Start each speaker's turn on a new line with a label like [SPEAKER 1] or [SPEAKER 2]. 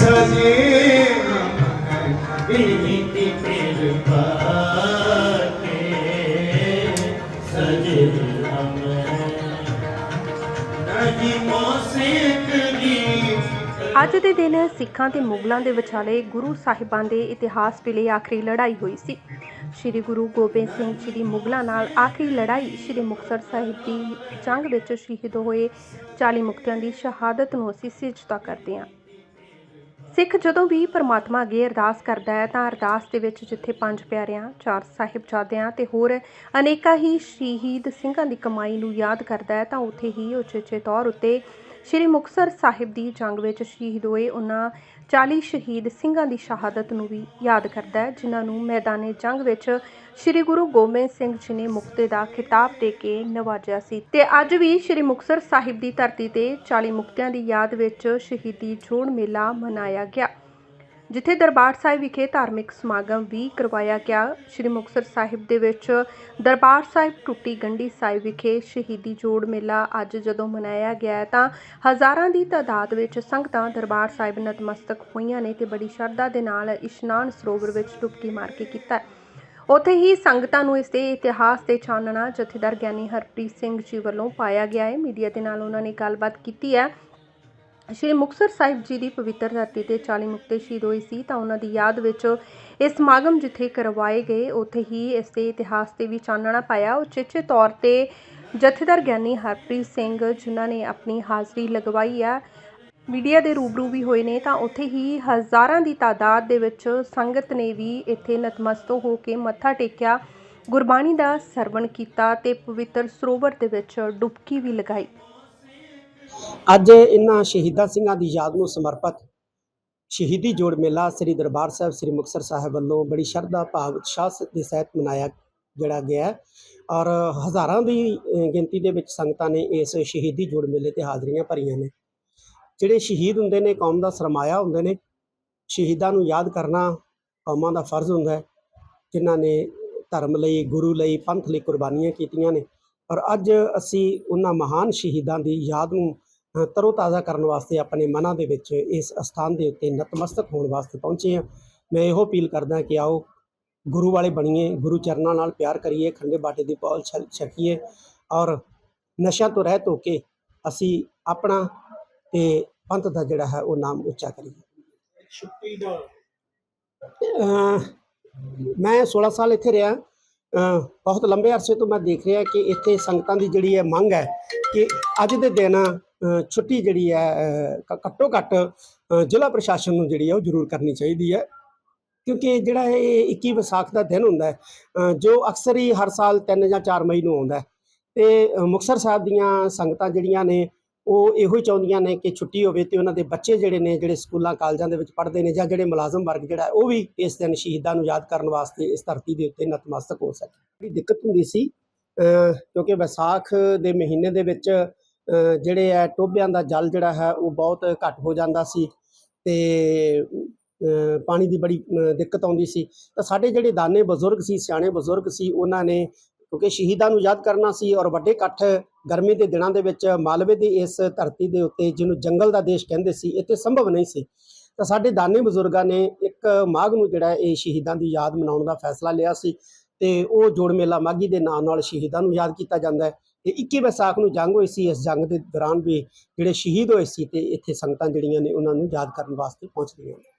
[SPEAKER 1] सजे इनकी कृपा के सजे हमें नहीं मौसिक गीत
[SPEAKER 2] ਅੱਜ ਦੇ ਦਿਨ ਸਿੱਖਾਂ ਤੇ ਮੁਗਲਾਂ ਦੇ ਵਿਚਾਲੇ ਗੁਰੂ ਸਾਹਿਬਾਨ ਦੇ ਇਤਿਹਾਸ ਵੇਲੇ ਆਖਰੀ ਲੜਾਈ ਹੋਈ ਸੀ ਸ੍ਰੀ ਗੁਰੂ ਗੋਬਿੰਦ ਸਿੰਘ ਜੀ ਦੀ ਮੁਗਲਾਂ ਨਾਲ ਆਖਰੀ ਲੜਾਈ ਸ੍ਰੀ ਮੁਕਤਸਰ ਸਾਹਿਬ ਦੀ ਜੰਗ ਵਿੱਚ ਸ਼ਹੀਦ ਹੋਏ 40 ਮੁਕਤਿਆਂ ਦੀ ਸ਼ਹਾਦਤ ਨੂੰ ਅਸੀਂ ਸਿਜਦਾ ਕਰਦੇ ਹਾਂ ਸਿੱਖ ਜਦੋਂ ਵੀ ਪਰਮਾਤਮਾ ਅੱਗੇ ਅਰਦਾਸ ਕਰਦਾ ਹੈ ਤਾਂ ਅਰਦਾਸ ਦੇ ਵਿੱਚ ਜਿੱਥੇ ਪੰਜ ਪਿਆਰਿਆਂ, ਚਾਰ ਸਾਹਿਬਜ਼ਾਦਿਆਂ ਤੇ ਹੋਰ ਅਨੇਕਾਂ ਹੀ ਸ਼ਹੀਦ ਸਿੰਘਾਂ ਦੀ ਕਮਾਈ ਨੂੰ ਯਾਦ ਕਰਦਾ ਹੈ ਤਾਂ ਉੱਥੇ ਹੀ ਉਚੇਚੇ ਤੌਰ ਉੱਤੇ ਸ੍ਰੀ ਮੁਕਤਸਰ ਸਾਹਿਬ ਦੀ ਜੰਗ ਵਿੱਚ ਸ਼ਹੀਦ ਹੋਏ ਉਹਨਾਂ 40 ਸ਼ਹੀਦ ਸਿੰਘਾਂ ਦੀ ਸ਼ਹਾਦਤ ਨੂੰ ਵੀ ਯਾਦ ਕਰਦਾ ਹੈ, ਜਿਨ੍ਹਾਂ ਨੂੰ ਮੈਦਾਨੇ ਜੰਗ ਵਿੱਚ ਸ੍ਰੀ ਗੁਰੂ ਗੋਬਿੰਦ ਸਿੰਘ ਜੀ ਨੇ ਮੁਕਤੇ ਦਾ ਖਿਤਾਬ ਦੇ ਕੇ ਨਵਾਜਿਆ ਸੀ। ਤੇ ਅੱਜ ਵੀ ਸ੍ਰੀ ਮੁਕਤਸਰ ਸਾਹਿਬ ਦੀ ਧਰਤੀ ਤੇ 40 ਮੁਕਤਿਆਂ ਦੀ ਯਾਦ ਵਿੱਚ ਸ਼ਹੀਦੀ ਜੋੜ ਮੇਲਾ ਮਨਾਇਆ ਗਿਆ। ਜਿੱਥੇ ਦਰਬਾਰ ਸਾਹਿਬ ਵਿਖੇ ਧਾਰਮਿਕ ਸਮਾਗਮ ਵੀ ਕਰਵਾਇਆ ਗਿਆ, ਸ੍ਰੀ ਮੁਕਤਸਰ ਸਾਹਿਬ ਦੇ ਵਿੱਚ ਦਰਬਾਰ ਸਾਹਿਬ ਟੁੱਟੀ ਗੰਢੀ ਸਾਹਿਬ ਵਿਖੇ ਸ਼ਹੀਦੀ ਜੋੜ ਮੇਲਾ ਅੱਜ ਜਦੋਂ ਮਨਾਇਆ ਗਿਆ ਤਾਂ ਹਜ਼ਾਰਾਂ ਦੀ ਤਾਦਾਦ ਵਿੱਚ ਸੰਗਤਾਂ ਦਰਬਾਰ ਸਾਹਿਬ ਨਤਮਸਤਕ ਹੋਈਆਂ ਨੇ ਤੇ ਬੜੀ ਸ਼ਰਧਾ ਦੇ ਨਾਲ ਇਸ਼ਨਾਨ ਸਰੋਵਰ ਵਿੱਚ ਡੁਬਕੀ ਮਾਰ ਕੇ ਕੀਤਾ ਉੱਥੇ ਹੀ ਸੰਗਤਾਂ ਨੂੰ ਇਸ ਦੇ ਇਤਿਹਾਸ ਤੇ ਚਾਨਣਾ ਜਥੇਦਾਰ ਗਿਆਨੀ ਹਰਪ੍ਰੀਤ ਸਿੰਘ ਜੀ ਵੱਲੋਂ ਪਾਇਆ ਗਿਆ ਹੈ। ਮੀਡੀਆ ਦੇ ਨਾਲ ਉਹਨਾਂ ਨੇ ਗੱਲਬਾਤ ਕੀਤੀ ਹੈ। ਸ਼੍ਰੀ ਮੁਕਤਸਰ ਸਾਹਿਬ ਜੀ ਦੀ ਪਵਿੱਤਰ ਧਰਤੀ ਤੇ 40 ਮੁਕਤੇ ਸ਼ਹੀਦ ਹੋਏ ਸੀ ਤਾਂ ਉਹਨਾਂ ਦੀ ਯਾਦ ਵਿੱਚ ਇਹ ਸਮਾਗਮ ਜਿੱਥੇ ਕਰਵਾਏ ਗਏ, ਉੱਥੇ ਹੀ ਇਸ ਦੇ ਇਤਿਹਾਸ ਤੇ ਵੀ ਚਾਨਣਾ ਪਾਇਆ। ਉਚੇਚੇ ਤੌਰ ਤੇ ਜਥੇਦਾਰ ਗਿਆਨੀ ਹਰਪ੍ਰੀਤ ਸਿੰਘ ਜਿਨ੍ਹਾਂ ਨੇ ਆਪਣੀ ਹਾਜ਼ਰੀ ਲਗਵਾਈ ਆ, ਮੀਡੀਆ ਦੇ ਰੂਬਰੂ ਵੀ ਹੋਏ ਨੇ, ਤਾਂ ਉੱਥੇ ਹੀ ਹਜ਼ਾਰਾਂ ਦੀ ਤਾਦਾਦ ਦੇ ਵਿੱਚ ਸੰਗਤ ਨੇ ਵੀ ਇੱਥੇ ਨਤਮਸਤਕ ਹੋ ਕੇ ਮੱਥਾ ਟੇਕਿਆ, ਗੁਰਬਾਣੀ ਦਾ ਸਰਵਣ ਕੀਤਾ ਤੇ ਪਵਿੱਤਰ ਸਰੋਵਰ ਦੇ ਵਿੱਚ ਡੁਬਕੀ ਵੀ ਲਗਾਈ।
[SPEAKER 3] ਅੱਜ ਇਹਨਾਂ ਸ਼ਹੀਦਾਂ ਸਿੰਘਾਂ ਦੀ ਯਾਦ ਨੂੰ ਸਮਰਪਿਤ ਸ਼ਹੀਦੀ ਜੋੜ ਮੇਲਾ ਸ੍ਰੀ ਦਰਬਾਰ ਸਾਹਿਬ, ਸ੍ਰੀ ਮੁਕਤਸਰ ਸਾਹਿਬ ਵੱਲੋਂ ਬੜੀ ਸ਼ਰਧਾ ਭਾਵ ਉਤਸ਼ਾਹ ਦੇ ਸਹਿਤ ਮਨਾਇਆ ਜਿਹੜਾ ਗਿਆ ਹੈ। ਔਰ ਹਜ਼ਾਰਾਂ ਦੀ ਗਿਣਤੀ ਦੇ ਵਿੱਚ ਸੰਗਤਾਂ ਨੇ ਇਸ ਸ਼ਹੀਦੀ ਜੋੜ ਮੇਲੇ ਤੇ ਹਾਜ਼ਰੀਆਂ ਭਰੀਆਂ ਨੇ। ਜਿਹੜੇ ਸ਼ਹੀਦ ਹੁੰਦੇ ਨੇ, ਕੌਮ ਦਾ ਸਰਮਾਇਆ ਹੁੰਦੇ ਨੇ, ਸ਼ਹੀਦਾਂ ਨੂੰ ਯਾਦ ਕਰਨਾ ਕੌਮਾਂ ਦਾ ਫਰਜ਼ ਹੁੰਦਾ ਹੈ। ਜਿਨ੍ਹਾਂ ਨੇ ਧਰਮ ਲਈ, ਗੁਰੂ ਲਈ, ਪੰਥ ਲਈ ਕੁਰਬਾਨੀਆਂ ਕੀਤੀਆਂ ਨੇ। ਔਰ ਅੱਜ ਅਸੀਂ ਉਹਨਾਂ ਮਹਾਨ ਸ਼ਹੀਦਾਂ ਦੀ ਯਾਦ ਨੂੰ ਤਰੋਤਾਜ਼ਾ ਕਰਨ ਵਾਸਤੇ ਆਪਣੇ ਮਨਾਂ ਦੇ ਵਿੱਚ ਇਸ ਅਸਥਾਨ ਦੇ ਉੱਤੇ ਨਤਮਸਤਕ ਹੋਣ ਵਾਸਤੇ ਪਹੁੰਚੇ ਹਾਂ। ਮੈਂ ਇਹੋ ਅਪੀਲ ਕਰਦਾ ਕਿ ਆਓ ਗੁਰੂ ਵਾਲੇ ਬਣੀਏ ਗੁਰੂ ਚਰਨਾਂ ਨਾਲ ਪਿਆਰ ਕਰੀਏ ਖੰਡੇ ਬਾਟੇ ਦੀ ਪੌਲ ਛਕੀਏ ਔਰ ਨਸ਼ਾ ਤੋਂ ਰਹਿਤ ਹੋ ਕੇ ਅਸੀਂ ਆਪਣਾ ਤੇ ਪੰਥ ਦਾ ਜਿਹੜਾ ਹੈ ਉਹ ਨਾਮ ਉੱਚਾ ਕਰੀਏ। ਮੈਂ 16 ਸਾਲ ਇੱਥੇ ਰਿਹਾ। ਬਹੁਤ ਲੰਬੇ ਅਰਸੇ ਤੋਂ ਮੈਂ ਦੇਖ ਰਿਹਾ ਕਿ ਇੱਥੇ ਸੰਗਤਾਂ ਦੀ ਜਿਹੜੀ ਹੈ ਮੰਗ ਹੈ ਕਿ ਅੱਜ ਦੇ ਦਿਨ ਛੁੱਟੀ ਜਿਹੜੀ ਹੈ ਘੱਟੋ ਘੱਟ ਜ਼ਿਲ੍ਹਾ ਪ੍ਰਸ਼ਾਸਨ ਨੂੰ ਜਿਹੜੀ ਹੈ ਉਹ ਜ਼ਰੂਰ ਕਰਨੀ ਚਾਹੀਦੀ ਹੈ। ਕਿਉਂਕਿ ਜਿਹੜਾ ਇਹ 21 ਵਿਸਾਖ ਦਾ ਦਿਨ ਹੁੰਦਾ ਹੈ ਜੋ ਅਕਸਰ ਹੀ ਹਰ ਸਾਲ 3 ਜਾਂ 4 ਮਈ ਨੂੰ ਆਉਂਦਾ ਹੈ। ਤੇ, ਅਹ, ਮੁਕਤਸਰ ਸਾਹਿਬ ਦੀਆਂ ਸੰਗਤਾਂ ਜਿਹੜੀਆਂ ਨੇ ਉਹ ਇਹੋ ਹੀ ਚਾਹੁੰਦੀਆਂ ਨੇ ਕਿ ਛੁੱਟੀ ਹੋਵੇ ਤੇ ਉਹਨਾਂ ਦੇ ਬੱਚੇ ਜਿਹੜੇ ਨੇ, ਜਿਹੜੇ ਸਕੂਲਾਂ, ਕਾਲਜਾਂ ਦੇ ਵਿੱਚ ਪੜ੍ਹਦੇ ਨੇ ਜਾਂ ਜਿਹੜੇ ਮੁਲਾਜ਼ਮ ਵਰਗ ਜਿਹੜਾ ਉਹ ਵੀ ਇਸ ਦਿਨ ਸ਼ਹੀਦਾਂ ਨੂੰ ਯਾਦ ਕਰਨ ਵਾਸਤੇ ਇਸ ਧਰਤੀ ਦੇ ਉੱਤੇ ਨਤਮਸਤਕ ਹੋ ਸਕੇ। ਬੜੀ ਦਿੱਕਤ ਹੁੰਦੀ ਸੀ ਕਿਉਂਕਿ ਵਿਸਾਖ ਦੇ ਮਹੀਨੇ ਦੇ ਵਿੱਚ ਜਿਹੜੇ ਹੈ ਟੋਬਿਆਂ ਦਾ ਜਲ ਜਿਹੜਾ ਹੈ, ਉਹ ਬਹੁਤ ਘੱਟ ਹੋ ਜਾਂਦਾ ਸੀ ਤੇ ਪਾਣੀ ਦੀ ਬੜੀ ਦਿੱਕਤ ਆਉਂਦੀ ਸੀ। ਤਾਂ ਸਾਡੇ ਜਿਹੜੇ ਦਾਨੇ ਬਜ਼ੁਰਗ ਸੀ, ਸਿਆਣੇ ਬਜ਼ੁਰਗ ਸੀ, ਉਹਨਾਂ ਨੇ ਕਿਉਂਕਿ ਸ਼ਹੀਦਾਂ ਨੂੰ ਯਾਦ ਕਰਨਾ ਸੀ ਔਰ ਵੱਡੇ ਇਕੱਠ ਗਰਮੀ ਦੇ ਦਿਨਾਂ ਦੇ ਵਿੱਚ ਮਾਲਵੇ ਦੀ ਇਸ ਧਰਤੀ ਦੇ ਉੱਤੇ ਜਿਹਨੂੰ ਜੰਗਲ ਦਾ ਦੇਸ਼ ਕਹਿੰਦੇ ਸੀ ਇੱਥੇ ਸੰਭਵ ਨਹੀਂ ਸੀ। ਤਾਂ ਸਾਡੇ ਦਾਨੀ ਬਜ਼ੁਰਗਾਂ ਨੇ ਇੱਕ ਮਾਘ ਨੂੰ ਜਿਹੜਾ ਇਹ ਸ਼ਹੀਦਾਂ ਦੀ ਯਾਦ ਮਨਾਉਣ ਦਾ ਫੈਸਲਾ ਲਿਆ ਸੀ ਤੇ ਉਹ ਜੋੜ ਮੇਲਾ ਮਾਘੀ ਦੇ ਨਾਂ ਨਾਲ ਸ਼ਹੀਦਾਂ ਨੂੰ ਯਾਦ ਕੀਤਾ ਜਾਂਦਾ ਹੈ। ਤੇ 21 ਵਿਸਾਖ ਨੂੰ ਜੰਗ ਹੋਈ ਸੀ, ਇਸ ਜੰਗ ਦੇ ਦੌਰਾਨ ਵੀ ਜਿਹੜੇ ਸ਼ਹੀਦ ਹੋਏ ਸੀ ਤੇ ਇੱਥੇ ਸੰਗਤਾਂ ਜਿਹੜੀਆਂ ਨੇ ਉਹਨਾਂ ਨੂੰ ਯਾਦ ਕਰਨ ਵਾਸਤੇ ਪਹੁੰਚਦੀਆਂ ਨੇ।